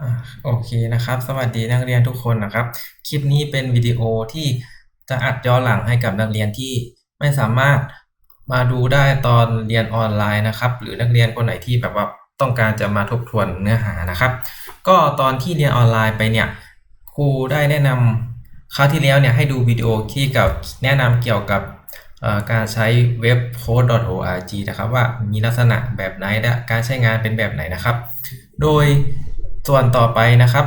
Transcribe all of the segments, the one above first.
อ่าโอเคนะครับ สวัสดีนักเรียนทุกคนนะครับ คลิปนี้เป็นวิดีโอที่จะอัดย้อนหลังให้กับนักเรียนที่ไม่สามารถมาดูได้ตอนเรียนออนไลน์นะครับ หรือนักเรียนคนไหนที่แบบว่าต้องการจะมาทบทวนเนื้อหานะครับ ก็ตอนที่เรียนออนไลน์ไปเนี่ยครูได้แนะนำคราวที่แล้วเนี่ยให้ดูวิดีโอที่กับแนะนำเกี่ยวกับการใช้เว็บ code.org นะครับว่ามีลักษณะแบบไหนและการใช้งานเป็นแบบไหนนะครับ โดย ส่วนต่อไปนะครับ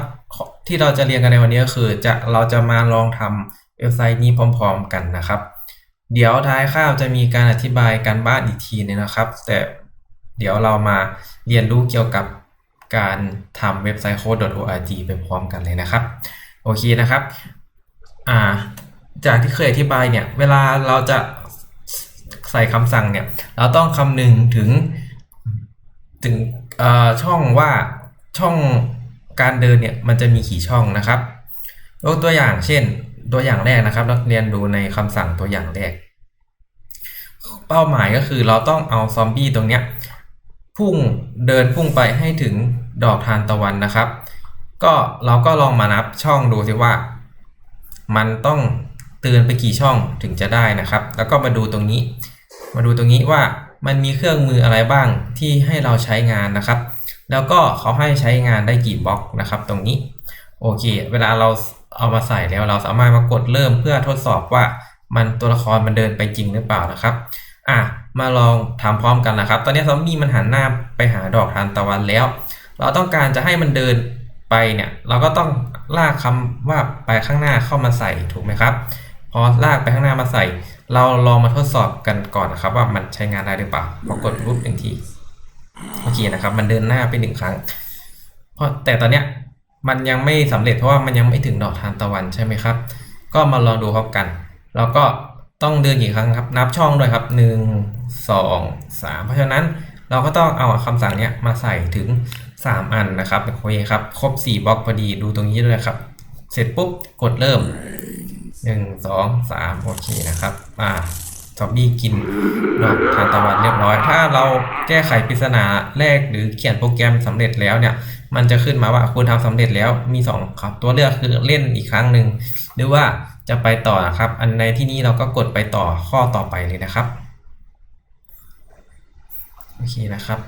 ที่เราจะเรียนกันในวันนี้ก็คือจะเราจะมาลองทำเว็บไซต์นี้พร้อม ๆ กันนะครับ เดี๋ยวท้ายข้าวจะมีการอธิบายการบ้านอีกทีนึงนะครับ แต่เดี๋ยวเรามาเรียนรู้เกี่ยวกับการทำเว็บไซต์ code.org ไปพร้อมกันเลยนะครับ โอเคนะครับอ่าจากที่เคยอธิบายเนี่ย เวลาเราจะใส่คำสั่งเนี่ย เราต้องคำนึงถึงถึงช่องว่า ช่องการเดินเนี่ยมันจะมีกี่ช่องนะครับยกตัวอย่างเช่นตัวอย่างแรกนะครับ นักเรียนดูในคำสั่งตัวอย่างแรก เป้าหมายก็คือเราต้องเอาซอมบี้ตรงเนี้ยพุ่งเดินพุ่งไปให้ถึงดอกทานตะวันนะครับ ก็เราก็ลองมานับช่องดูสิว่า มันต้องเตือนไปกี่ช่องถึงจะได้นะครับ แล้วก็มาดูตรงนี้ มาดูตรงนี้ว่ามันมีเครื่องมืออะไรบ้างที่ให้เราใช้งานนะครับ แล้วก็เขาให้ใช้งานได้กี่บล็อกนะครับ ตรงนี้ โอเค เวลาเราเอามาใส่แล้วเราสามารถมากดเริ่มเพื่อทดสอบว่ามันตัวละครมันเดินไปจริงหรือเปล่านะครับ อะ มาลองทำพร้อมกันนะครับ ตอนนี้ซอมบี้มันหันหน้าไปหาดอกทานตะวันแล้ว เราต้องการจะให้มันเดินไปเนี่ย เราก็ต้องลากคำว่าไปข้างหน้าเข้ามาใส่ถูกไหมครับ พอลากไปข้างหน้ามาใส่ เราลองมาทดสอบกันก่อนนะครับ ว่ามันใช้งานได้หรือเปล่า พอกดรูปหนึ่งที โอเคนะครับ มันเดินหน้าไปหนึ่งครั้ง เพราะแต่ตอนเนี้ยมันยังไม่สำเร็จเพราะว่ามันยังไม่ถึงดอกทานตะวันใช่ไหมครับ ก็มาลองดูพร้อมกัน แล้วก็ต้องเดินกี่ครั้งครับ นับช่องด้วยครับหนึ่งสองสามเพราะฉะนั้นเราก็ต้องเอาคำสั่งเนี้ยมาใส่ถึง 3 อันนะครับโอเคครับ ครบ 4บล็อกพอดีดูตรงนี้ด้วยครับ เสร็จปุ๊บกดเริ่ม 1 2 3โอเคนะครับ อ่า ซอมบี้กินดอกทานตะวันเรียบร้อย ถ้าเราแก้ไขปริศนาแรกหรือเขียนโปรแกรมสำเร็จแล้วเนี่ย มันจะขึ้นมาว่าคุณทำสำเร็จแล้วมี2ครับ ตัวเลือกคือเล่นอีกครั้งหนึ่งหรือว่าจะไปต่อนะครับ อันในที่นี้เราก็กดไปต่อข้อต่อไปเลยนะครับโอเคนะครับ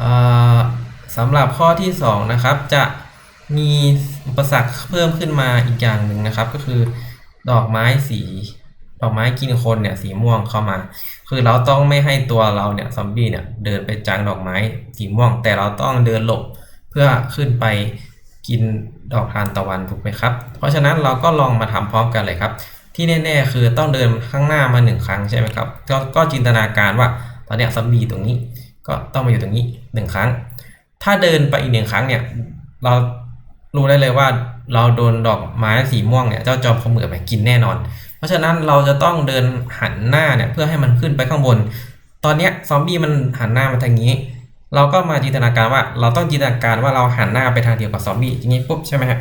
อ่าสำหรับข้อที่2นะครับจะมีอุปสรรคเพิ่มขึ้นมาอีกอย่างหนึ่งนะครับ ก็คือดอกไม้สี ดอกไม้กินคนเนี่ยสีม่วงเข้ามา คือเราต้องไม่ให้ตัวเราเนี่ยซอมบี้เนี่ยเดินไปจังดอกไม้สีม่วง แต่เราต้องเดินหลบเพื่อขึ้นไปกินดอกทานตะวันถูกไหมครับ เพราะฉะนั้นเราก็ลองมาทำพร้อมกันเลยครับ ที่แน่ๆคือต้องเดินข้างหน้ามาหนึ่งครั้งใช่ไหมครับก็ก็จินตนาการว่าตอนเนี้ยซอมบี้ตรงนี้ก็ต้องมาอยู่ตรงนี้หนึ่งครั้ง ถ้าเดินไปอีกหนึ่งครั้งเนี่ยเรารู้ได้เลยว่า เราโดนดอกไม้สีม่วงเนี่ยเจ้าจอมเขมือบกินแน่นอน เพราะฉะนั้นเราจะต้องเดินหันหน้าเนี่ยเพื่อให้มันขึ้นไปข้างบน ตอนเนี้ยซอมบี้มันหันหน้ามาทางนี้ เราก็มาจินตนาการว่าเราต้องจินตนาการว่าเราหันหน้าไปทางเดียวกับซอมบี้อย่างนี้ปุ๊บใช่ไหมฮะ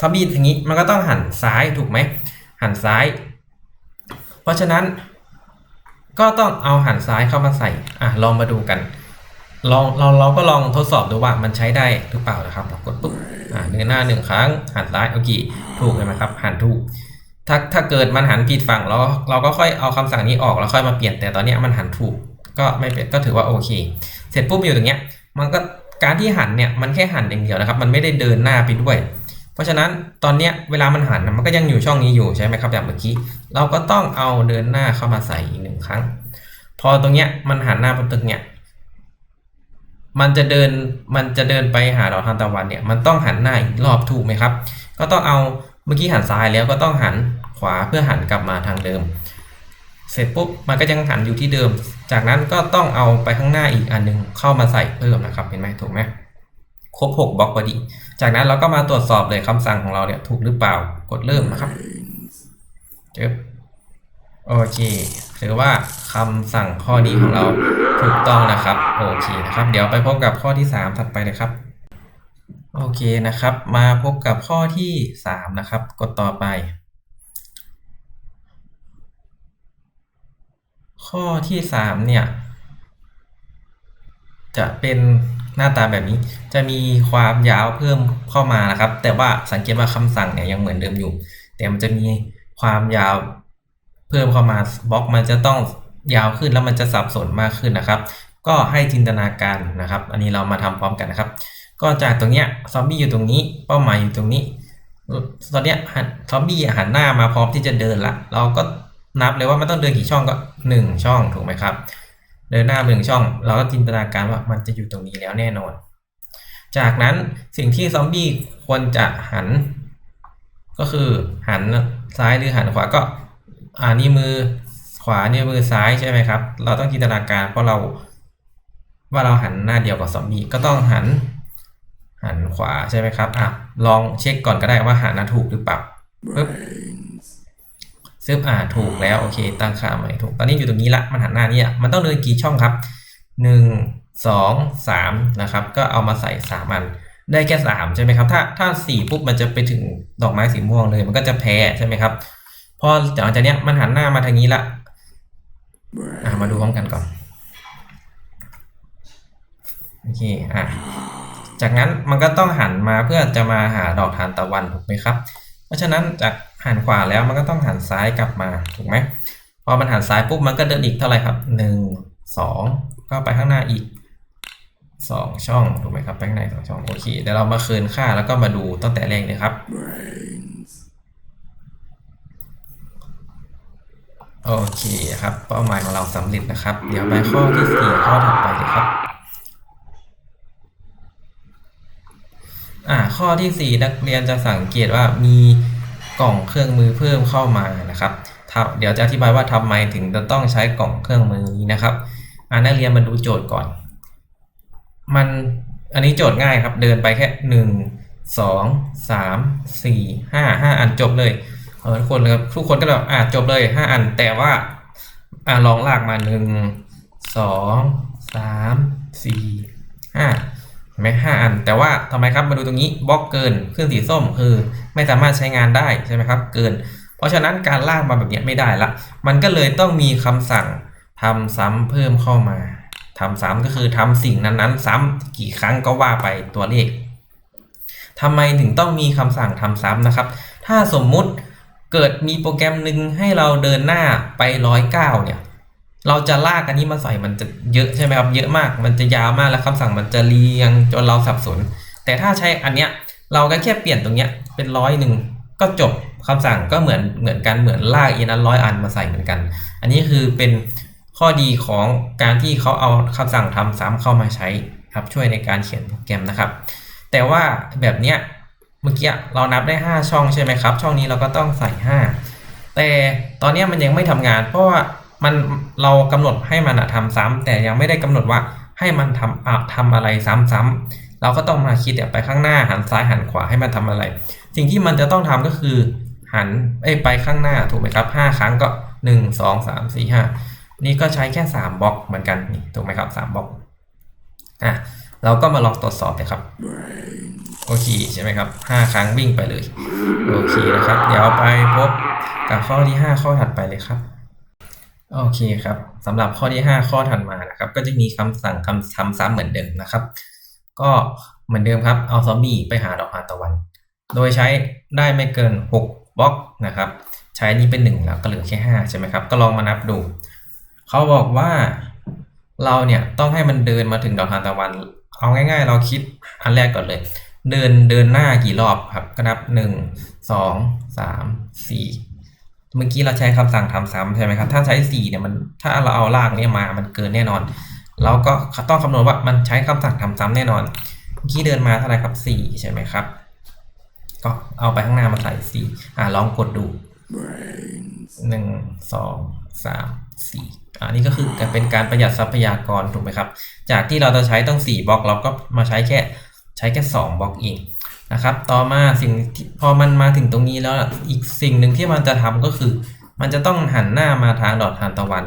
ซอมบี้ทางนี้มันก็ต้องหันซ้ายถูกไหมหันซ้าย เพราะฉะนั้น ก็ต้องเอาหันซ้ายเข้ามาใส่อะลองมาดูกันลองเราเราก็ลองทดสอบดูว่ามันใช้ได้หรือเปล่านะครับกดปุ๊บ เดินหน้าหนึ่งครั้ง หันซ้ายโอเคถูกไหมครับ หันถูก ถ้าถ้าเกิดมันหันผิดฝั่งเราเราก็ค่อยเอาคำสั่งนี้ออกแล้วค่อยมาเปลี่ยนแต่ตอนนี้มันหันถูกก็ไม่เป็นก็ถือว่าโอเค เสร็จปุ๊บอยู่ตรงเนี้ย มันก็การที่หันเนี่ยมันแค่หันอย่างเดียวนะครับ มันไม่ได้เดินหน้าไปด้วย เพราะฉะนั้นตอนเนี้ยเวลามันหันมันก็ยังอยู่ช่องนี้อยู่ใช่ไหมครับแบบเมื่อกี้ เราก็ต้องเอาเดินหน้าเข้ามาใส่อีกหนึ่งครั้ง พอตรงเนี้ยมันหันหน้าไปตึกเนี้ย มันจะเดินมันจะเดินไปหาดอกทานตะวันเนี่ยมันต้องหันหน้าอีกรอบถูกไหมครับ ก็ต้องเอาเมื่อกี้หันซ้ายแล้วก็ต้องหันขวาเพื่อหันกลับมาทางเดิม เสร็จปุ๊บมันก็ยังหันอยู่ที่เดิม จากนั้นก็ต้องเอาไปข้างหน้าอีกอันหนึงเข้ามาใส่เพิ่มนะครับเห็นไหมถูกไหมครบ6บล็อกพอดี จากนั้นเราก็มาตรวจสอบเลยคำสั่งของเราเนี่ยถูกหรือเปล่ากดเริ่มนะครับเจอ โอเคถือว่าคำสั่งข้อนี้ของเราถูกต้องนะครับ โอเคนะครับ เดี๋ยวไปพบกับข้อที่ 3 ถัดไปเลยครับ โอเคนะครับ มาพบกับข้อที่ 3 นะครับ กดต่อไป ข้อที่ 3 เนี่ย จะเป็นหน้าตาแบบนี้ จะมีความยาวเพิ่มเข้ามานะครับ แต่ว่าสังเกตว่าคำสั่งเนี่ยยังเหมือนเดิมอยู่ แต่มันจะมีความยาว เพิ่มเข้ามาบล็อกมันจะต้องยาวขึ้นแล้วมันจะสับสนมากขึ้นนะครับ ก็ให้จินตนาการนะครับ อันนี้เรามาทำพร้อมกันนะครับ ก็จากตรงเนี้ยซอมบี้อยู่ตรงนี้ เป้าหมายอยู่ตรงนี้ ตอนเนี้ยซอมบี้หันหน้ามาพร้อมที่จะเดินละ เราก็นับเลยว่ามันต้องเดินกี่ช่องก็หนึ่งช่องถูกไหมครับ เดินหน้าหนึ่งช่อง เราก็จินตนาการว่ามันจะอยู่ตรงนี้แล้วแน่นอน จากนั้นสิ่งที่ซอมบี้ควรจะหัน ก็คือหันซ้ายหรือหันขวาก็ อ่านี่มือขวาเนี่ยมือซ้ายใช่ไหมครับ เราต้องจินตนาการเพราะเราว่าเราหันหน้าเดียวกับซอมบี้ก็ต้องหัน หันขวาใช่ไหมครับอะลองเช็คก่อนก็ได้ว่าหันนะถูกหรือเปล่าปึ๊บซึบอ่าถูกแล้วโอเค ตั้งค่าใหม่ถูก ตอนนี้อยู่ตรงนี้ละมันหันหน้านี่มันต้องเดินกี่ช่องครับหนึ่งสองสามนะครับ ก็เอามาใส่สามอัน ได้แค่สามใช่ไหมครับ ถ้าถ้าสี่ปุ๊บมันจะไปถึงดอกไม้สีม่วงเลย มันก็จะแพ้ใช่ไหมครับ พอหลังจากเนี้ยมันหันหน้ามาทางนี้ละอะมาดูพร้อมกันก่อนโอเคอะจากนั้นมันก็ต้องหันมาเพื่อจะมาหาดอกทานตะวันถูกไหมครับ เพราะฉะนั้นจากหันขวาแล้วมันก็ต้องหันซ้ายกลับมาถูกไหมพอมันหันซ้ายปุ๊บมันก็เดินอีกเท่าไหร่ครับหนึ่งสองก็ไปข้างหน้าอีกสองช่องถูกไหมครับไปข้างในสองช่องโอเคเดี๋ยวเรามาคืนค่าแล้วก็มาดูตั้งแต่แรกเลยครับ โอเคครับ เป้าหมายของเราสำเร็จนะครับ เดี๋ยวไปข้อที่สี่ข้อถัดไปเลยครับ อ่า ข้อที่สี่นักเรียนจะสังเกตว่ามีกล่องเครื่องมือเพิ่มเข้ามานะครับเดี๋ยวจะอธิบายว่าทำไมถึงจะต้องใช้กล่องเครื่องมือนี้นะครับอ่านักเรียนมาดูโจทย์ก่อน มันอันนี้โจทย์ง่ายครับ เดินไปแค่หนึ่งสองสามสี่ห้าห้าอันจบเลย ทุกคนเลยครับทุกคนก็แบบอ่าจบเลยห้าอัน แต่ว่า อ่าลองลากมาหนึ่งสองสามสี่ห้าเห็นไหมห้าอัน แต่ว่าทำไมครับ มาดูตรงนี้บล็อกเกินเครื่องสีส้มคือ ไม่สามารถใช้งานได้ใช่ไหมครับ เกิน เพราะฉะนั้นการลากมาแบบนี้ไม่ได้ละ มันก็เลยต้องมีคำสั่งทำซ้ำเพิ่มเข้ามาทำซ้ำก็คือทำสิ่งนั้นๆ ซ้ำกี่ครั้งก็ว่าไปตัวเลขทำไมถึงต้องมีคำสั่งทำซ้ำนะครับ ถ้าสมมุติ เกิดมีโปรแกรมหนึ่งให้เราเดินหน้าไปร้อยเก้าเนี่ยเราจะลากอันนี้มาใส่มันจะเยอะใช่ไหมครับเยอะมาก มันจะยาวมากแล้วคำสั่งมันจะเรียงจนเราสับสน แต่ถ้าใช้อันเนี้ยเราก็แค่เปลี่ยนตรงเนี้ยเป็นร้อยหนึ่งก็จบคำสั่งก็เหมือนเหมือนกันเหมือนลากอีนั้นร้อยอันมาใส่เหมือนกัน อันนี้คือเป็นข้อดีของการที่เขาเอาคำสั่งทำซ้ำเข้ามาใช้ครับช่วยในการเขียนโปรแกรมนะครับ แต่ว่าแบบเนี้ย มื่อกี้เรานับได้ 5 ช่องใช่ไหมครับ ช่องนี้เราก็ต้องใส่ 5 แต่ตอนนี้มันยังไม่ทำงาน เพราะว่ามันเรากำหนดให้มันทำซ้ำแต่ยังไม่ได้กำหนดว่าให้มันทำอะทำอะไรซ้ำๆเราก็ต้องมาคิดไปข้างหน้าหันซ้ายหันขวาให้มันทำอะไร สิ่งที่มันจะต้องทำก็คือหันไปข้างหน้าถูกไหมครับ 5 ครั้งก็ 1 2 3 4 5 นี่ก็ใช้แค่ 3บล็อกเหมือนกันนี่ถูกไหมครับ3บล็อกอะเราก็มาลองตรวจสอบเลยครับ โอเคใช่ไหมครับห้าครั้งวิ่งไปเลยโอเคนะครับ เดี๋ยวไปพบกับข้อที่ห้าข้อถัดไปเลยครับโอเคครับสำหรับข้อที่ห้าข้อถัดมานะครับ ก็จะมีคำสั่งคำทำซ้ำเหมือนเดิมนะครับ ก็เหมือนเดิมครับเอาซอมบี้ไปหาดอกทานตะวัน โดยใช้ได้ไม่เกิน 6บล็อกนะครับ ใช้นี้เป็น 1 แล้วก็เหลือแค่ 5 ใช่ไหมครับ ก็ลองมานับดูเขาบอกว่าเราเนี่ยต้องให้มันเดินมาถึงดอกทานตะวัน เอาง่าย ๆ เราคิดอันแรกก่อนเลย เดินเดินหน้ากี่รอบครับ ก็นับหนึ่งสองสามสี่เมื่อกี้เราใช้คำสั่งทำซ้ำใช่ไหมครับ ถ้าใช้สี่เนี่ยมันถ้าเราเอาลากนี้มามันเกินแน่นอน เราก็ต้องคำนวณว่ามันใช้คำสั่งทำซ้ำแน่นอนเมื่อกี้เดินมาเท่าไหร่ครับสี่ใช่ไหมครับ ก็เอาไปข้างหน้ามาใส่สี่อ่าลองกดดูหนึ่งสองสามสี่อันนี้ก็คือเป็นการประหยัดทรัพยากรถูกไหมครับ จากที่เราจะใช้ต้องสี่บล็อกเราก็มาใช้แค่ ใช้แค่2บล็อกเองนะครับ ต่อมาสิ่งพอมันมาถึงตรงนี้แล้วอีกสิ่งหนึ่งที่มันจะทำก็คือ มันจะต้องหันหน้ามาทางดอกทานตะวัน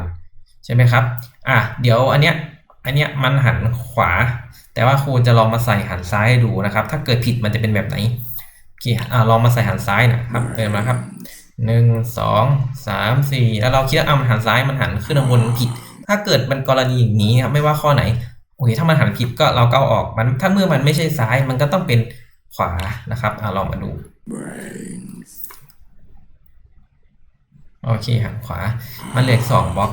ใช่ไหมครับอะเดี๋ยวอันเนี้ยอันเนี้ยมันหันขวา แต่ว่าครูจะลองมาใส่หันซ้ายให้ดูนะครับ ถ้าเกิดผิดมันจะเป็นแบบไหนโอเคอะลองมาใส่หันซ้ายนะครับเดินมาครับหนึ่งสองสามสี่แล้วเราคิดว่าอะมันหันซ้ายมันหันขึ้นข้างบนผิด ถ้าเกิดเป็นกรณีอย่างนี้ครับไม่ว่าข้อไหน โอเคถ้ามันหันผิดก็เราก็เอาออกมันถ้าเมื่อมันไม่ใช่ซ้ายมันก็ต้องเป็นขวานะครับอะลองมาดู brains, โอเคหันขวา มันเหลืออกสองบล็อก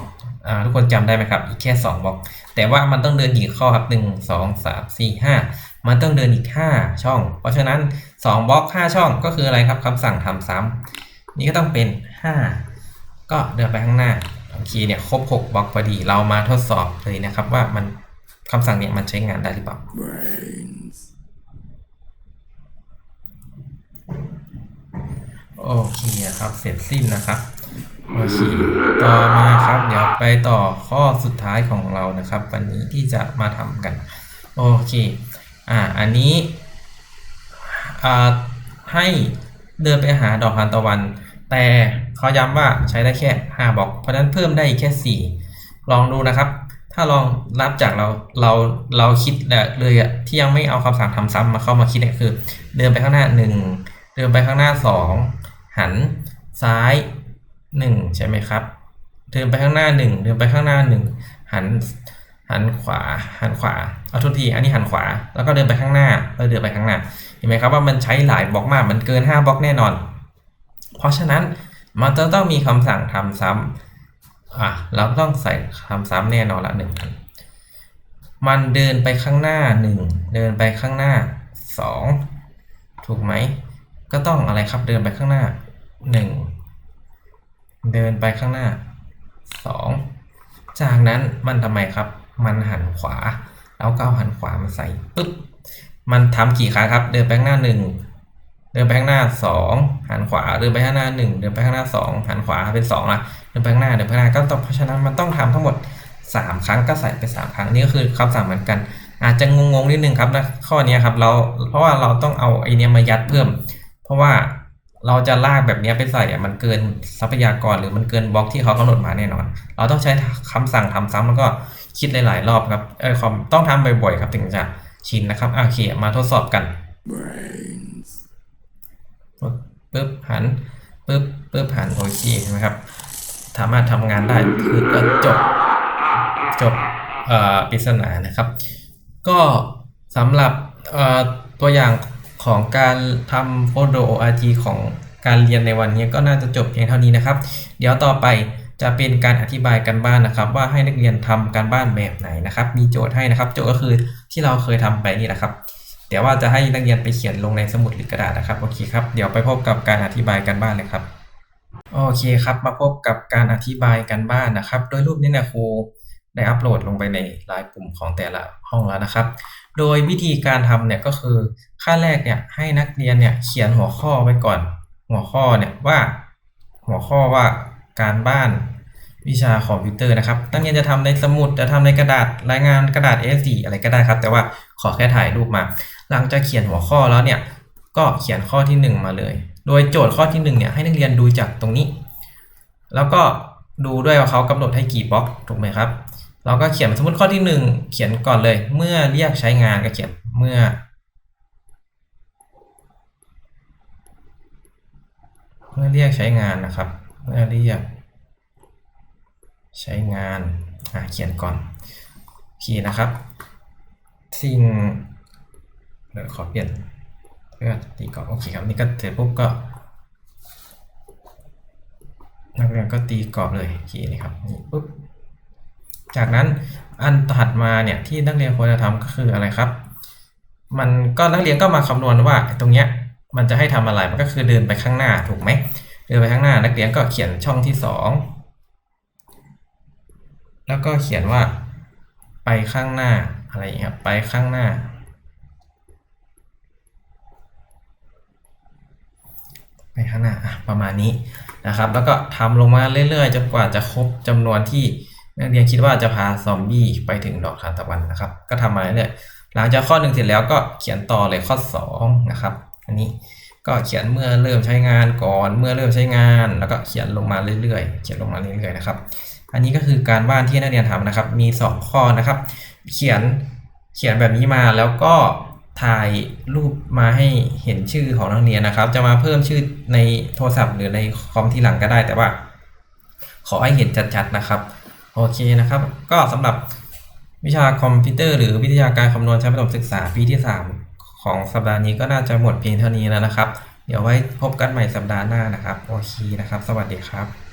อ่าทุกคนจำได้ไหมครับ อีกแค่สองบล็อก แต่ว่ามันต้องเดินกี่ข้อครับหนึ่งสองสามสี่ห้ามันต้องเดินอีกห้าช่อง เพราะฉะนั้นสองบล็อกห้าช่องก็คืออะไรครับคำสั่งทำซ้ำนี่ก็ต้องเป็นห้าก็เดินไปข้างหน้าโอเคเนี่ยครบหกบล็อกพอดีเรามาทดสอบเลยนะครับว่ามัน คำสั่งเนี่ยมันใช้งานได้หรือเปล่า brains, โอเคครับ เสร็จสิ้นนะครับโอเคต่อมาครับเดี๋ยวไปต่อข้อสุดท้ายของเรานะครับ วันนี้ที่จะมาทำกัน โอเค อ่า อันนี้ อ่า ให้เดินไปหาดอกทานตะวัน แต่เขาย้ำว่าใช้ได้แค่ 5บล็อก เพราะฉะนั้นเพิ่มได้อีกแค่ 4 ลองดูนะครับ ถ้าลองรับจากเราเราเราคิดเลยอะที่ยังไม่เอาคำสั่งทำซ้ำมาเข้ามาคิดเนี่ยคือ เดินไปข้างหน้า1เดินไปข้างหน้า2หันซ้าย1ใช่ไหมครับ เดินไปข้างหน้า1เดินไปข้างหน้า1หันหันขวาหันขวาเอาทุกทีอันนี้หันขวา แล้วก็เดินไปข้างหน้าแล้วเดินไปข้างหน้าเห็นไหมครับว่ามันใช้หลายบล็อกมากมันเกิน 5บล็อกแน่นอน เพราะฉะนั้นมันจะต้องมีคำสั่งทำซ้ำ อะเราต้องใส่ทำซ้ำแน่นอนละหนึ่งอัน มันเดินไปข้างหน้า1เดินไปข้างหน้า2ถูกไหม ก็ต้องอะไรครับเดินไปข้างหน้า1เดินไปข้างหน้า2จากนั้นมันทำไมครับ มันหันขวา แล้วก็เอาหันขวามาใส่ปึ๊บมันทำกี่ครั้งครับ เดินไปข้างหน้า1 เดินไปข้างหน้า2หันขวาเดินไปข้างหน้า1เดินไปข้างหน้า2หันขวาเป็น2ละเดินไปข้างหน้าเดินไปข้างหน้าก็ต้องเพราะฉะนั้นมันต้องทำทั้งหมด 3 ครั้งก็ใส่ไป 3 ครั้งนี่ก็คือคำสั่งเหมือนกัน อาจจะงงๆนิดนึงครับนะข้อนี้ครับเราเพราะว่าเราต้องเอาไอเนี้ยมายัดเพิ่ม เพราะว่าเราจะลากแบบนี้ไปใส่อะมันเกินทรัพยากรหรือมันเกินบล็อกที่เขากำหนดมาแน่นอน เราต้องใช้คำสั่งทำซ้ำแล้วก็คิดหลายๆรอบครับเออคอมต้องทำบ่อยๆครับถึงจะชินนะครับอะโอเคมาทดสอบกัน Brain. ปึ๊บหันปึ๊บปึ๊บหันโอเคใช่ไหมครับ สามารถทำงานได้คือก็จบจบปริศนานะครับ ก็สำหรับตัวอย่างของการทำโฟโด ORG ของการเรียนในวันนี้ก็น่าจะจบเพียงเท่านี้นะครับ เดี๋ยวต่อไปจะเป็นการอธิบายกันบ้านนะครับ ว่าให้นักเรียนทำการบ้านแบบไหนนะครับ มีโจทย์ให้นะครับ โจทย์ก็คือที่เราเคยทำไปนี่แหละครับ เดี๋ยวว่าจะให้นักเรียนไปเขียนลงในสมุดหรือกระดาษนะครับโอเคครับเดี๋ยวไปพบกับการอธิบายกันบ้านเลยครับโอเคครับ มาพบกับการอธิบายกันบ้านนะครับ โดยรูปนี้เนะครูได้อัปโหลดลงไปในไลน์กลุ่มของแต่ละห้องแล้วนะครับ โดยวิธีการทำเนี่ยก็คือขั้นแรกเนี่ยให้นักเรียนเนี่ยเขียนหัวข้อไว้ก่อน หัวข้อเนี่ยว่า หัวข้อว่าการบ้าน วิชาคอมพิวเตอร์นะครับนักเรียนจะทำในสมุด จะทำในกระดาษรายงานกระดาษ A4 อะไรก็ได้ครับ แต่ว่าขอแค่ถ่ายรูปมา หลังจากเขียนหัวข้อแล้วเนี่ย ก็เขียนข้อที่ 1 มาเลย โดยโจทย์ข้อที่1เนี่ยให้นักเรียนดูจากตรงนี้ แล้วก็ดูด้วยว่าเขากำหนดให้กี่บล็อกถูกไหมครับ เราก็เขียนสมมติข้อที่ 1 เขียนก่อนเลย เมื่อเรียกใช้งานก็เขียนเมื่อเมื่อเรียกใช้งานนะครับ เมื่อเรียก ใช้งานเขียนก่อนโอเคนะครับ สิ่งเดี๋ยวขอเปลี่ยนเพื่อตีกรอบโอเคครับนี่ก็เสร็จปุ๊บก็นักเรียนก็ตีกรอบเลยโอเคนี่ครับนี่ปุ๊บจากนั้นอันถัดมาเนี่ยที่นักเรียนควรจะทำก็คืออะไรครับ มันก็นักเรียนก็มาคำนวณว่าตรงเนี้ยมันจะให้ทำอะไรมันก็คือเดินไปข้างหน้าถูกไหมเดินไปข้างหน้านักเรียนก็เขียนช่องที่สอง แล้วก็เขียนว่า ไปข้างหน้าอะไรอย่างเงี้ยไปข้างหน้า ไปข้างหน้าประมาณนี้นะครับ แล้วก็ทำลงมาเรื่อยๆจนกว่าจะครบจำนวนที่นักเรียนคิดว่าจะพาซอมบี้ไปถึงดอกทานตะวันนะครับ ก็ทำมาเรื่อยๆหลังจากข้อหนึ่งเสร็จแล้วก็เขียนต่อเลยข้อสองนะครับอันนี้ก็เขียนเมื่อเริ่มใช้งานก่อนเมื่อเริ่มใช้งาน แล้วก็เขียนลงมาเรื่อยๆ เขียนลงมาเรื่อยๆนะครับ อันนี้ก็คือการบ้านที่นักเรียนทำนะครับ มี 2 ข้อนะครับ เขียนเขียนแบบนี้มาแล้วก็ถ่ายรูปมาให้เห็นชื่อของนักเรียนนะครับ จะมาเพิ่มชื่อในโทรศัพท์หรือในคอมที่หลังก็ได้แต่ว่า ขอให้เห็นชัดๆนะครับ โอเคนะครับ ก็สำหรับวิชาคอมพิวเตอร์หรือวิทยาการคำนวณชั้นประถมศึกษาปีที่ 3 ของสัปดาห์นี้ก็น่าจะหมดเพียงเท่านี้แล้วนะครับ เดี๋ยวไว้พบกันใหม่สัปดาห์หน้านะครับ โอเคนะครับ สวัสดีครับ